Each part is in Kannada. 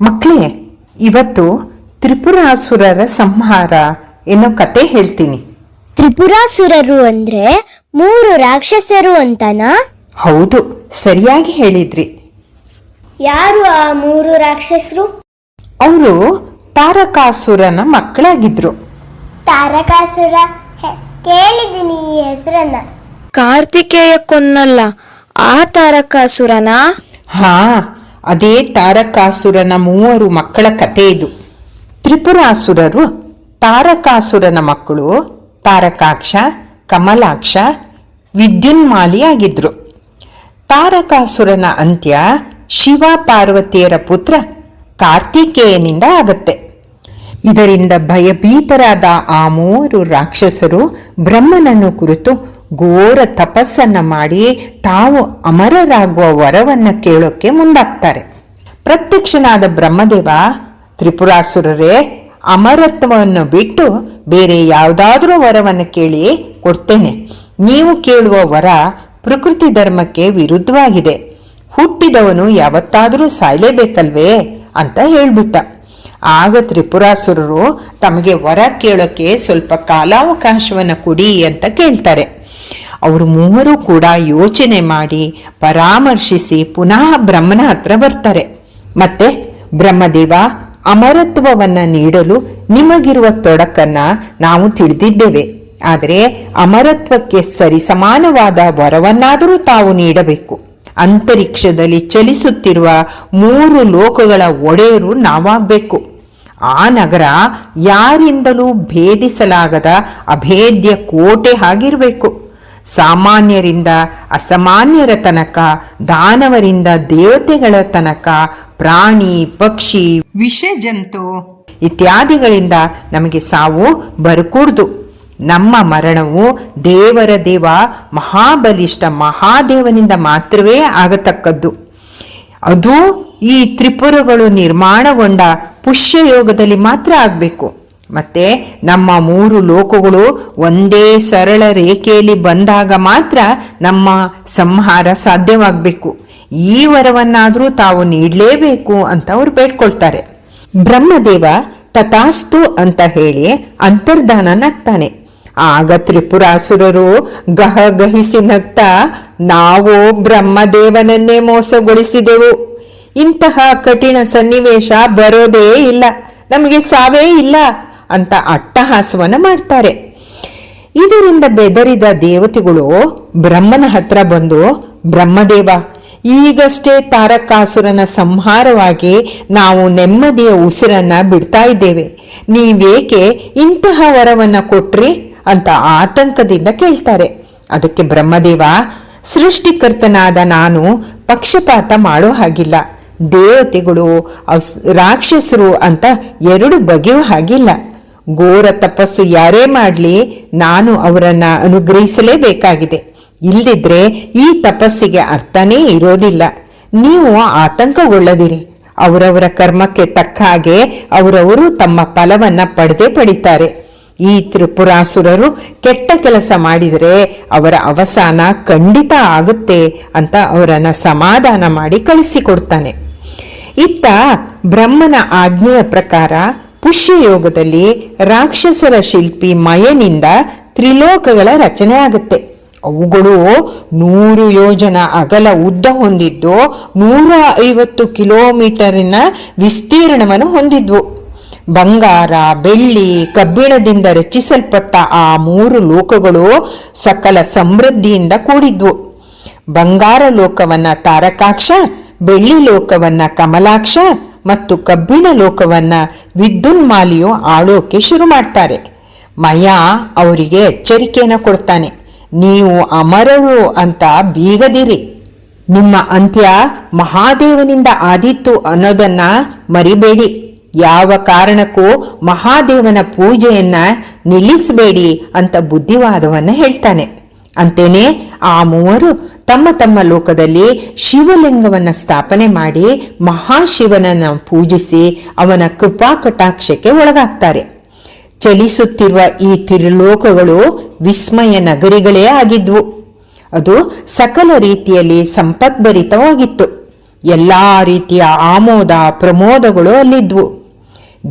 ಮಕ್ಕಳೇ ಇವತ್ತು ತ್ರಿಪುರಾಸುರರ ಸಂಹಾರ ಎನ್ನೋ ಕತೆ ಹೇಳ್ತೀನಿ. ತ್ರಿಪುರಾಸುರರು ಅಂದ್ರೆ ಮೂರು ರಾಕ್ಷಸರು ಅಂತನಾ? ಹೌದು ಸರಿಯಾಗಿ ಹೇಳಿದ್ರಿ. ಯಾರು ಆ ಮೂರು ರಾಕ್ಷಸರು? ಅವರು ತಾರಕಾಸುರನ ಮಕ್ಕಳಾಗಿದ್ರು. ತಾರಕಾಸುರ ಕೇಳಿದ್ದೀನಿ ಈ ಹೆಸರನ್ನ. ಕಾರ್ತಿಕೇಯ ಕೊನ್ನಲ್ಲ ಆ ತಾರಕಾಸುರನ? ಹಾ ಅದೇ ತಾರಕಾಸುರನ ಮೂವರು ಮಕ್ಕಳ ಕಥೆ ಇದು. ತ್ರಿಪುರಾಸುರರು ತಾರಕಾಸುರನ ಮಕ್ಕಳು ತಾರಕಾಕ್ಷ, ಕಮಲಾಕ್ಷ, ವಿದ್ಯುನ್ಮಾಲಿಯಾಗಿದ್ರು. ತಾರಕಾಸುರನ ಅಂತ್ಯ ಶಿವ ಪಾರ್ವತಿಯರ ಪುತ್ರ ಕಾರ್ತಿಕೇಯನಿಂದ ಆಗತ್ತೆ. ಇದರಿಂದ ಭಯಭೀತರಾದ ಆ ಮೂವರು ರಾಕ್ಷಸರು ಬ್ರಹ್ಮನನ್ನು ಕುರಿತು ಘೋರ ತಪಸ್ಸನ್ನ ಮಾಡಿ ತಾವು ಅಮರರಾಗುವ ವರವನ್ನು ಕೇಳೋಕೆ ಮುಂದಾಗ್ತಾರೆ. ಪ್ರತ್ಯಕ್ಷನಾದ ಬ್ರಹ್ಮದೇವ ತ್ರಿಪುರಾಸುರರೇ, ಅಮರತ್ವವನ್ನು ಬಿಟ್ಟು ಬೇರೆ ಯಾವುದಾದ್ರೂ ವರವನ್ನು ಕೇಳಿ ಕೊಡ್ತೇನೆ. ನೀವು ಕೇಳುವ ವರ ಪ್ರಕೃತಿ ಧರ್ಮಕ್ಕೆ ವಿರುದ್ಧವಾಗಿದೆ. ಹುಟ್ಟಿದವನು ಯಾವತ್ತಾದರೂ ಸಾಯಲೇಬೇಕಲ್ವೇ ಅಂತ ಹೇಳ್ಬಿಟ್ಟ. ಆಗ ತ್ರಿಪುರಾಸುರರು ತಮಗೆ ವರ ಕೇಳೋಕೆ ಸ್ವಲ್ಪ ಕಾಲಾವಕಾಶವನ್ನು ಕೊಡಿ ಅಂತ ಕೇಳ್ತಾರೆ. ಅವರು ಮೂವರು ಕೂಡ ಯೋಚನೆ ಮಾಡಿ ಪರಾಮರ್ಶಿಸಿ ಪುನಃ ಬ್ರಹ್ಮನ ಹತ್ರ ಬರ್ತಾರೆ. ಮತ್ತೆ ಬ್ರಹ್ಮದೇವ ಅಮರತ್ವವನ್ನ ನೀಡಲು ನಿಮಗಿರುವ ತೊಡಕನ್ನ ನಾವು ತಿಳಿದಿದ್ದೇವೆ. ಆದರೆ ಅಮರತ್ವಕ್ಕೆ ಸರಿಸಮಾನವಾದ ವರವನ್ನಾದರೂ ತಾವು ನೀಡಬೇಕು. ಅಂತರಿಕ್ಷದಲ್ಲಿ ಚಲಿಸುತ್ತಿರುವ ಮೂರು ಲೋಕಗಳ ಒಡೆಯರು ನಾವಾಗಬೇಕು. ಆ ನಗರ ಯಾರಿಂದಲೂ ಭೇದಿಸಲಾಗದ ಅಭೇದ್ಯ ಕೋಟೆ ಆಗಿರಬೇಕು ಸಾಮಾನ್ಯರಿಂದ ಅಸಾಮಾನ್ಯರ ತನಕ, ದಾನವರಿಂದ ದೇವತೆಗಳ ತನಕ, ಪ್ರಾಣಿ, ಪಕ್ಷಿ ವಿಷ ಜಂತು ಇತ್ಯಾದಿಗಳಿಂದ ನಮಗೆ ಸಾವು ಬರಕೂಡ್ದು. ನಮ್ಮ ಮರಣವು ದೇವರ ದೇವ, ಮಹಾಬಲಿಷ್ಠ ಮಹಾದೇವನಿಂದ ಮಾತ್ರವೇ ಆಗತಕ್ಕದ್ದು. ಅದು ಈ ತ್ರಿಪುರಗಳು ನಿರ್ಮಾಣಗೊಂಡ ಪುಷ್ಯಯೋಗದಲ್ಲಿ ಮಾತ್ರ ಆಗಬೇಕು. ಮತ್ತೆ ನಮ್ಮ ಮೂರು ಲೋಕಗಳು ಒಂದೇ ಸರಳ ರೇಖೆಯಲ್ಲಿ ಬಂದಾಗ ಮಾತ್ರ ನಮ್ಮ ಸಂಹಾರ ಸಾಧ್ಯವಾಗಬೇಕು. ಈ ವರವನ್ನಾದರೂ ತಾವು ನೀಡಲೇಬೇಕು ಅಂತ ಅವರು ಬೇಡ್ಕೊಳ್ತಾರೆ. ಬ್ರಹ್ಮದೇವ ತಥಾಸ್ತು ಅಂತ ಹೇಳಿ ಅಂತರ್ಧಾನ ನಗ್ತಾನೆ. ಆಗ ತ್ರಿಪುರಾಸುರರು ಗಹ ಗಹಿಸಿ ನಗ್ತಾ, ನಾವು ಬ್ರಹ್ಮದೇವನನ್ನೇ ಮೋಸಗೊಳಿಸಿದೆವು. ಇಂತಹ ಕಠಿಣ ಸನ್ನಿವೇಶ ಬರೋದೇ ಇಲ್ಲ. ನಮಗೆ ಸಾವೇ ಇಲ್ಲ. ಅಂತ ಅಟ್ಟಹಾಸವನ್ನ ಮಾಡ್ತಾರೆ. ಇದರಿಂದ ಬೆದರಿದ ದೇವತೆಗಳು ಬ್ರಹ್ಮನ ಹತ್ರ ಬಂದು, ಬ್ರಹ್ಮದೇವ, ಈಗಷ್ಟೇ ತಾರಕಾಸುರನ ಸಂಹಾರವಾಗಿ ನಾವು ನೆಮ್ಮದಿಯ ಉಸಿರನ್ನ ಬಿಡ್ತಾ ಇದ್ದೇವೆ. ನೀವೇಕೆ ಇಂತಹ ವರವನ್ನ ಕೊಟ್ರಿ? ಅಂತ ಆತಂಕದಿಂದ ಕೇಳ್ತಾರೆ. ಅದಕ್ಕೆ ಬ್ರಹ್ಮದೇವ, ಸೃಷ್ಟಿಕರ್ತನಾದ ನಾನು ಪಕ್ಷಪಾತ ಮಾಡೋ ಹಾಗಿಲ್ಲ. ದೇವತೆಗಳು ರಾಕ್ಷಸರು ಅಂತ ಎರಡು ಬಗೆಯೂ ಹಾಗಿಲ್ಲ. ಘೋರ ತಪಸ್ಸು ಯಾರೇ ಮಾಡಲಿ, ನಾನು ಅವರನ್ನ ಅನುಗ್ರಹಿಸಲೇಬೇಕಾಗಿದೆ. ಇಲ್ದಿದ್ರೆ ಈ ತಪಸ್ಸಿಗೆ ಅರ್ಥನೇ ಇರೋದಿಲ್ಲ. ನೀವು ಆತಂಕಗೊಳ್ಳದಿರಿ. ಅವರವರ ಕರ್ಮಕ್ಕೆ ತಕ್ಕ ಹಾಗೆ ಅವರವರು ತಮ್ಮ ಫಲವನ್ನ ಪಡೆದೇ ಪಡಿತಾರೆ. ಈ ತ್ರಿಪುರಾಸುರರು ಕೆಟ್ಟ ಕೆಲಸ ಮಾಡಿದರೆ ಅವರ ಅವಸಾನ ಖಂಡಿತ ಆಗುತ್ತೆ ಅಂತ ಅವರನ್ನ ಸಮಾಧಾನ ಮಾಡಿ ಕಳಿಸಿಕೊಡ್ತಾನೆ. ಇತ್ತ ಬ್ರಹ್ಮನ ಆಜ್ಞೆಯ ಪ್ರಕಾರ ಪುಷ್ಯಯೋಗದಲ್ಲಿ ರಾಕ್ಷಸರ ಶಿಲ್ಪಿ ಮಯನಿಂದ ತ್ರಿಲೋಕಗಳ ರಚನೆ ಆಗುತ್ತೆ. ಅವುಗಳು ನೂರು ಯೋಜನ ಅಗಲ ಉದ್ದ ಹೊಂದಿದ್ದು ನೂರ ಐವತ್ತು ಕಿಲೋಮೀಟರಿನ ವಿಸ್ತೀರ್ಣವನ್ನು ಹೊಂದಿದ್ವು. ಬಂಗಾರ, ಬೆಳ್ಳಿ, ಕಬ್ಬಿಣದಿಂದ ರಚಿಸಲ್ಪಟ್ಟ ಆ ಮೂರು ಲೋಕಗಳು ಸಕಲ ಸಮೃದ್ಧಿಯಿಂದ ಕೂಡಿದ್ವು. ಬಂಗಾರ ಲೋಕವನ್ನ ತಾರಕಾಕ್ಷ, ಬೆಳ್ಳಿ ಲೋಕವನ್ನ ಕಮಲಾಕ್ಷ ಮತ್ತು ಕಬ್ಬಿಣ ಲೋಕವನ್ನ ವಿದ್ಯುನ್ಮಾಲಿಯು ಆಳೋಕೆ ಶುರು ಮಾಡ್ತಾರೆ. ಮಯಾ ಅವರಿಗೆ ಎಚ್ಚರಿಕೆಯನ್ನು ಕೊಡ್ತಾನೆ. ನೀವು ಅಮರರು ಅಂತ ಬೀಗದಿರಿ. ನಿಮ್ಮ ಅಂತ್ಯ ಮಹಾದೇವನಿಂದ ಆದಿತ್ತು ಅನ್ನೋದನ್ನ ಮರಿಬೇಡಿ. ಯಾವ ಕಾರಣಕ್ಕೂ ಮಹಾದೇವನ ಪೂಜೆಯನ್ನ ನಿಲ್ಲಿಸಬೇಡಿ ಅಂತ ಬುದ್ಧಿವಾದವನ್ನ ಹೇಳ್ತಾನೆ. ಅಂತೇನೆ ಆ ಮೂವರು ತಮ್ಮ ತಮ್ಮ ಲೋಕದಲ್ಲಿ ಶಿವಲಿಂಗವನ್ನು ಸ್ಥಾಪನೆ ಮಾಡಿ ಮಹಾಶಿವನನ್ನು ಪೂಜಿಸಿ ಅವನ ಕೃಪಾ ಕಟಾಕ್ಷಕ್ಕೆ ಒಳಗಾಗ್ತಾರೆ. ಚಲಿಸುತ್ತಿರುವ ಈ ತಿರುಲೋಕಗಳು ವಿಸ್ಮಯ ನಗರಿಗಳೇ ಆಗಿದ್ವು. ಅದು ಸಕಲ ರೀತಿಯಲ್ಲಿ ಸಂಪದ್ಭರಿತವಾಗಿತ್ತು. ಎಲ್ಲ ರೀತಿಯ ಆಮೋದ ಪ್ರಮೋದಗಳು ಅಲ್ಲಿದ್ವು.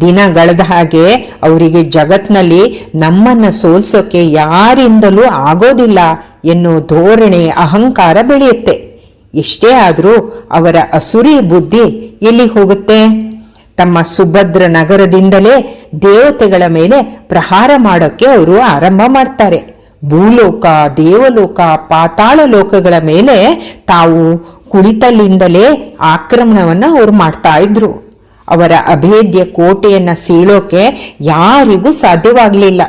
ದಿನಗಳದ ಹಾಗೆ ಅವರಿಗೆ ಜಗತ್ನಲ್ಲಿ ನಮ್ಮನ್ನ ಸೋಲ್ಸೋಕೆ ಯಾರಿಂದಲೂ ಆಗೋದಿಲ್ಲ ಎನ್ನುವ ಧೋರಣೆ, ಅಹಂಕಾರ ಬೆಳೆಯುತ್ತೆ. ಎಷ್ಟೇ ಆದರೂ ಅವರ ಅಸುರಿ ಬುದ್ಧಿ ಎಲ್ಲಿ ಹೋಗುತ್ತೆ? ತಮ್ಮ ಸುಭದ್ರ ನಗರದಿಂದಲೇ ದೇವತೆಗಳ ಮೇಲೆ ಪ್ರಹಾರ ಮಾಡೋಕ್ಕೆ ಅವರು ಆರಂಭ ಮಾಡ್ತಾರೆ. ಭೂಲೋಕ, ದೇವಲೋಕ, ಪಾತಾಳ ಲೋಕಗಳ ಮೇಲೆ ತಾವು ಕುಳಿತಲ್ಲಿಂದಲೇ ಆಕ್ರಮಣವನ್ನು ಅವರು ಮಾಡ್ತಾ ಇದ್ರು. ಅವರ ಅಭೇದ್ಯ ಕೋಟೆಯನ್ನ ಸೀಳೋಕೆ ಯಾರಿಗೂ ಸಾಧ್ಯವಾಗಲಿಲ್ಲ.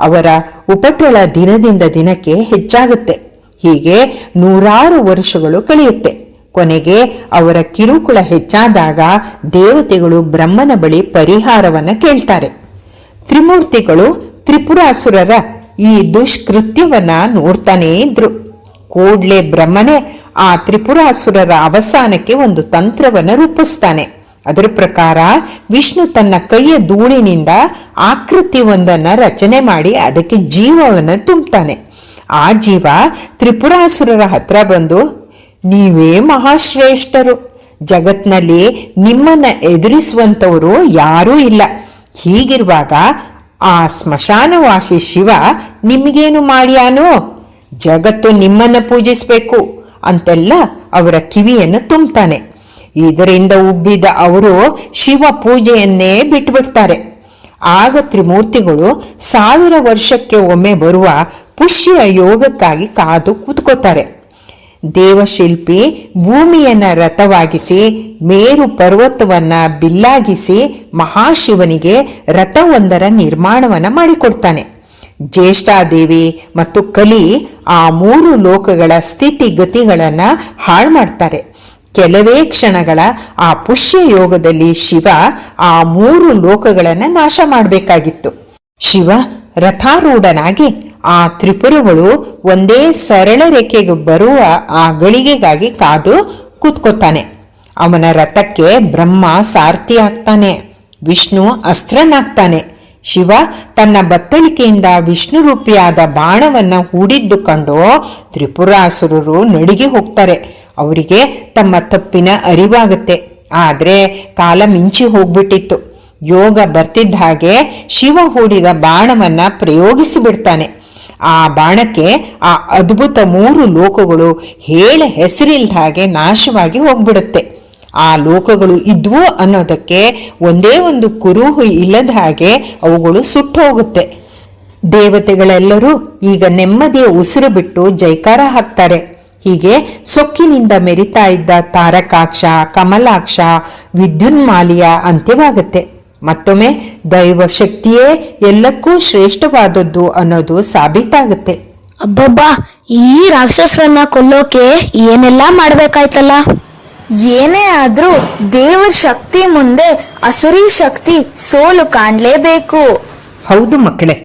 ಅವರ ಉಪಟಳ ದಿನದಿಂದ ದಿನಕ್ಕೆ ಹೆಚ್ಚಾಗುತ್ತೆ. ಹೀಗೆ ನೂರಾರು ವರ್ಷಗಳು ಕಳೆಯುತ್ತೆ. ಕೊನೆಗೆ ಅವರ ಕಿರುಕುಳ ಹೆಚ್ಚಾದಾಗ ದೇವತೆಗಳು ಬ್ರಹ್ಮನ ಬಳಿ ಪರಿಹಾರವನ್ನ ಕೇಳ್ತಾರೆ. ತ್ರಿಮೂರ್ತಿಗಳು ತ್ರಿಪುರಾಸುರರ ಈ ದುಷ್ಕೃತ್ಯವನ್ನ ನೋಡ್ತಾನೇ ಇದ್ರು. ಕೂಡ್ಲೆ ಬ್ರಹ್ಮನೇ ಆ ತ್ರಿಪುರಾಸುರರ ಅವಸಾನಕ್ಕೆ ಒಂದು ತಂತ್ರವನ್ನ ರೂಪಿಸ್ತಾನೆ. ಅದರ ಪ್ರಕಾರ ವಿಷ್ಣು ತನ್ನ ಕೈಯ ಧೂಳಿನಿಂದ ಆಕೃತಿ ಒಂದನ್ನ ರಚನೆ ಮಾಡಿ ಅದಕ್ಕೆ ಜೀವವನ್ನು ತುಂಬುತ್ತಾನೆ. ಆ ಜೀವ ತ್ರಿಪುರಾಸುರರ ಹತ್ರ ಬಂದು, ನೀವೇ ಮಹಾಶ್ರೇಷ್ಠರು. ಜಗತ್ನಲ್ಲಿ ನಿಮ್ಮನ್ನ ಎದುರಿಸುವಂಥವರು ಯಾರೂ ಇಲ್ಲ. ಹೀಗಿರುವಾಗ ಆ ಸ್ಮಶಾನವಾಸಿ ಶಿವ ನಿಮಗೇನು ಮಾಡ್ಯಾನು? ಜಗತ್ತು ನಿಮ್ಮನ್ನ ಪೂಜಿಸಬೇಕು ಅಂತೆಲ್ಲ ಅವರ ಕಿವಿಯನ್ನು ತುಂಬುತ್ತಾನೆ. ಇದರಿಂದ ಉಬ್ಬಿದ ಅವರು ಶಿವ ಪೂಜೆಯನ್ನೇ ಬಿಟ್ಟುಬಿಡ್ತಾರೆ ಆಗ ತ್ರಿಮೂರ್ತಿಗಳು ಸಾವಿರ ವರ್ಷಕ್ಕೆ ಒಮ್ಮೆ ಬರುವ ಪುಷ್ಯ ಯೋಗಕ್ಕಾಗಿ ಕಾದು ಕೂತ್ಕೋತಾರೆ. ದೇವಶಿಲ್ಪಿ ಭೂಮಿಯನ್ನ ರಥವಾಗಿಸಿ, ಮೇರು ಪರ್ವತವನ್ನ ಬಿಲ್ಲಾಗಿಸಿ ಮಹಾಶಿವನಿಗೆ ರಥವೊಂದರ ನಿರ್ಮಾಣವನ್ನ ಮಾಡಿಕೊಡ್ತಾನೆ. ಜ್ಯೇಷ್ಠಾದೇವಿ ಮತ್ತು ಕಲಿ ಆ ಮೂರು ಲೋಕಗಳ ಸ್ಥಿತಿಗತಿಗಳನ್ನ ಹಾಳು ಮಾಡ್ತಾರೆ ಕೆಲವೇ ಕ್ಷಣಗಳ ಆ ಪುಷ್ಯ ಯೋಗದಲ್ಲಿ ಶಿವ ಆ ಮೂರು ಲೋಕಗಳನ್ನ ನಾಶ ಮಾಡಬೇಕಾಗಿತ್ತು. ಶಿವ ರಥಾರೂಢನಾಗಿ ಆ ತ್ರಿಪುರಗಳು ಒಂದೇ ಸರಳ ರೇಖೆಗೆ ಬರುವ ಆ ಗಳಿಗೆಗಾಗಿ ಕಾದು ಕೂತ್ಕೋತಾನೆ ಅವನ ರಥಕ್ಕೆ ಬ್ರಹ್ಮ ಸಾರ್ಥಿ ಆಗ್ತಾನೆ, ವಿಷ್ಣು ಅಸ್ತ್ರನಾಗ್ತಾನೆ. ಶಿವ ತನ್ನ ಬತ್ತಳಿಕೆಯಿಂದ ವಿಷ್ಣು ರೂಪಿಯಾದ ಬಾಣವನ್ನ ಹೂಡಿದ್ದು ಕಂಡು ತ್ರಿಪುರಾಸುರರು ನಡಿಗೆ ಹೋಗ್ತಾರೆ. ಅವರಿಗೆ ತಮ್ಮ ತಪ್ಪಿನ ಅರಿವಾಗುತ್ತೆ. ಆದರೆ ಕಾಲ ಮಿಂಚಿ ಹೋಗ್ಬಿಟ್ಟಿತ್ತು. ಯೋಗ ಬರ್ತಿದ್ದ ಹಾಗೆ ಶಿವ ಹೂಡಿದ ಬಾಣವನ್ನು ಪ್ರಯೋಗಿಸಿಬಿಡ್ತಾನೆ ಆ ಬಾಣಕ್ಕೆ ಆ ಅದ್ಭುತ ಮೂರು ಲೋಕಗಳು ಹೇಳ ಹೆಸರಿಲ್ದ ಹಾಗೆ ನಾಶವಾಗಿ ಹೋಗ್ಬಿಡುತ್ತೆ. ಆ ಲೋಕಗಳು ಇದ್ವು ಅನ್ನೋದಕ್ಕೆ ಒಂದೇ ಒಂದು ಕುರುಹು ಇಲ್ಲದ ಹಾಗೆ ಅವುಗಳು ಸುಟ್ಟು ಹೋಗುತ್ತೆ. ದೇವತೆಗಳೆಲ್ಲರೂ ಈಗ ನೆಮ್ಮದಿಯ ಉಸಿರು ಬಿಟ್ಟು ಜೈಕಾರ ಹಾಕ್ತಾರೆ. ಹೀಗೆ ಸೊಕ್ಕಿನಿಂದ ಮೆರಿತಾ ಇದ್ದ ತಾರಕಾಕ್ಷ ಕಮಲಾಕ್ಷ ವಿದ್ಯುನ್ಮಾಲಿಯ ಅಂತ್ಯವಾಗುತ್ತೆ. ಮತ್ತೊಮ್ಮೆ ದೈವ ಶಕ್ತಿಯೇ ಎಲ್ಲಕ್ಕೂ ಶ್ರೇಷ್ಠವಾದದ್ದು ಅನ್ನೋದು ಸಾಬೀತಾಗುತ್ತೆ. ಅಬ್ಬಬ್ಬಾ ಈ ರಾಕ್ಷಸರನ್ನ ಕೊಲ್ಲೋಕೆ ಏನೆಲ್ಲ ಮಾಡ್ಬೇಕಾಯ್ತಲ್ಲ? ಏನೇ ಆದ್ರೂ ದೇವರ ಶಕ್ತಿ ಮುಂದೆ ಅಸುರಿ ಶಕ್ತಿ ಸೋಲು ಕಾಣ್ಲೇಬೇಕು. ಹೌದು ಮಕ್ಕಳೇ